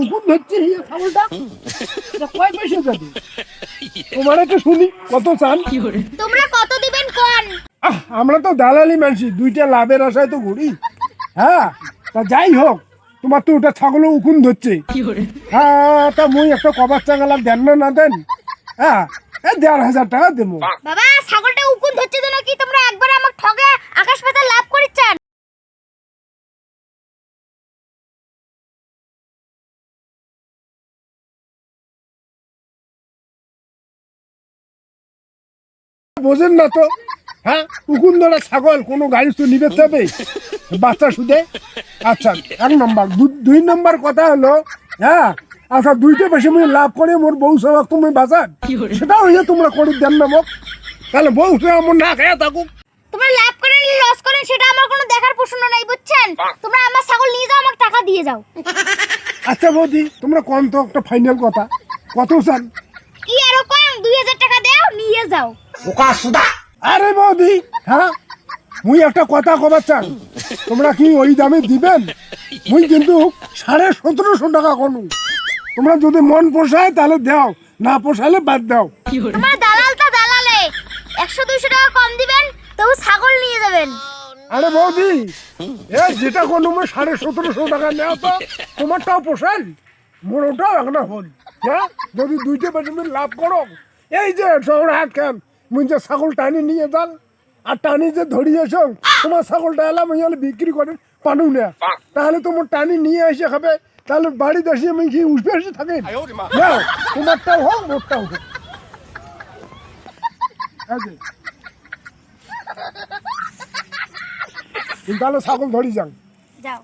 উকুন ধরছে এই ছাগলটা। কয় পয়সা যাবে তোমার একটা শুনি কত চান তোমরা কত দিবেন কোন? আমরা তো দালালি মানছি দুইটা লাভের আশায় তো ঘুরি। হ্যাঁ তা যাই হোক তোমার তো ওটা ছাগল উকুন ধরছে। হ্যাঁ তা মুই একটা কবার চাঙ্গালাম দেন না না দেন। হ্যাঁ দেড় হাজার টাকা দেবো। বাবা বোঝেন না তো। হ্যাঁ? উকুন ধরা ছাগল কোনো গাড়ি তো নিবে যাবে বাচ্চা সুদে আচ্ছা এক নম্বর। দুই নম্বর কথা হলো হ্যাঁ? আচ্ছা দুইটা বেশি মুই লাভ করে মোর বউ সবাক তুমি বাজার। সেটা হইয়া তোমরা করে দেন না মোক। তাহলে বউ সে আমার না খেয়ে থাকুক। তোমরা লাভ করেন লস করেন সেটা আমার কোনো দেখার প্রশ্ন নাই বুঝছেন? তোমরা আমার ছাগল নিয়ে যাও আমাকে টাকা দিয়ে যাও। আচ্ছা বৌদি তোমরা কোন তো একটা ফাইনাল কথা। কত চান? কি আরও কম? দুই হাজার টাকা দাও নিয়ে যাও। আরে বৌদি হ্যাঁ? মুই একটা কথা কবার চান তোমরা কি ওই দামে দিবেন? মুই কিন্তু সাড়ে সতেরোশো টাকা কোনো। তোমরা যদি মন পোষায় তাহলে দাও না পোষালে বাদ দাও। তোমার দালালটা দালালে। একশো দুইশো টাকা কম দিবেন তবু ছাগল নিয়ে যাবেন। আরে বৌদি এ যেটা কোনো মুই সাড়ে সতেরোশো টাকা নেওয়া তো তোমারটাও পোষায় মোড়োটাও এখনও হল। হ্যাঁ? যদি দুইটা বেশি লাভ করো এই যে শহর হাট খান মুঞ্জে ছাগল টানি নিয়ে যান আর টানি যে ধরি এসো তোমার ছাগলটা এলাম আমি বিক্রি করে পানু না। তাহলে তোমার টানি নিয়ে এসে খাবে তাহলে বাড়ি দেশে আমি কি উঠবে এসে থাকেন? না তোমারটাও হোক মোটটাও হোক। তাহলে ছাগল ধরি যান। যাও।